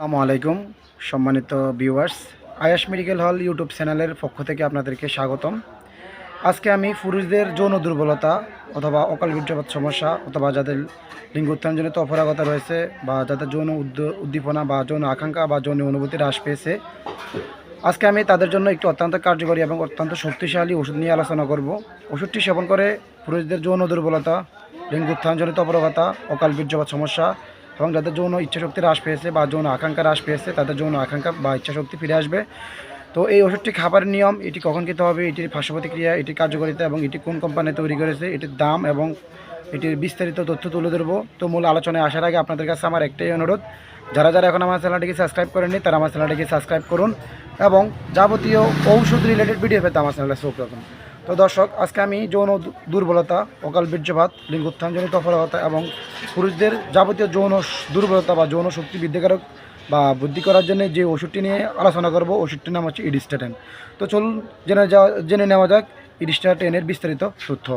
আসসালামু আলাইকুম, সম্মানিত ভিউয়ার্স আয়াস মেডিকেল হল ইউটিউব চ্যানেলের পক্ষ থেকে আপনাদেরকে স্বাগতম। আজকে আমি পুরুষদের যৌন দুর্বলতা অথবা অকাল বীর্যপাত সমস্যা অথবা যাদের লিঙ্গ উত্থানজনিত অপরাগতা রয়েছে বা যাদের যৌন উদ্দ- উদ্দীপনা বা যৌন আকাঙ্ক্ষা বা যৌন অনুভূতি হ্রাস পেয়েছে, আজকে আমি তাদের জন্য একটি অত্যন্ত কার্যকরী এবং অত্যন্ত শক্তিশালী ওষুধ নিয়ে আলোচনা করব। ওষুধটি সেবন করে পুরুষদের যৌন দুর্বলতা লিঙ্গ উত্থানজনিত অপরাগতা, অকাল বীর্যপাত সমস্যা এবং যাদের যৌন ইচ্ছাশক্তি হ্রাস পেয়েছে বা যৌন আকাঙ্ক্ষা হ্রাস পেয়েছে, তাদের যৌন আকাঙ্ক্ষা বা ইচ্ছাশক্তি ফিরে আসবে। তো এই ওষুধটি খাবারের নিয়ম, এটি কখন খেতে হবে এটির পার্শ্বপ্রতিক্রিয়া এটির কার্যকারিতা এবং এটি কোন কোম্পানি তৈরি করেছে, এটির দাম এবং এটির বিস্তারিত তথ্য তুলে ধরবো। তো মূল আলোচনায় আসার আগে আপনাদের কাছে আমার একটাই অনুরোধ, যারা যারা এখন আমার চ্যানেলটিকে সাবস্ক্রাইব করেননি, তারা আমার চ্যানেলটিকে সাবস্ক্রাইব করুন এবং যাবতীয় ঔষধ রিলেটেড ভিডিও পেতে আমার চ্যানেলে চোখ তো দর্শক, আজকে আমি যৌন দুর্বলতা, অকাল বীর্যপাত লিঙ্গ উত্থানজনিত অফলতা এবং পুরুষদের যাবতীয় যৌন দুর্বলতা বা যৌন শক্তি বৃদ্ধিকারক বা বৃদ্ধি করার জন্য যে ওষুধটি নিয়ে আলোচনা করব, ওষুধটির নাম হচ্ছে ইডিস্টাটেন। তো চলুন জেনে যাওয়া জেনে নেওয়া যাক, ইডিস্টাটেনের বিস্তারিত তথ্য।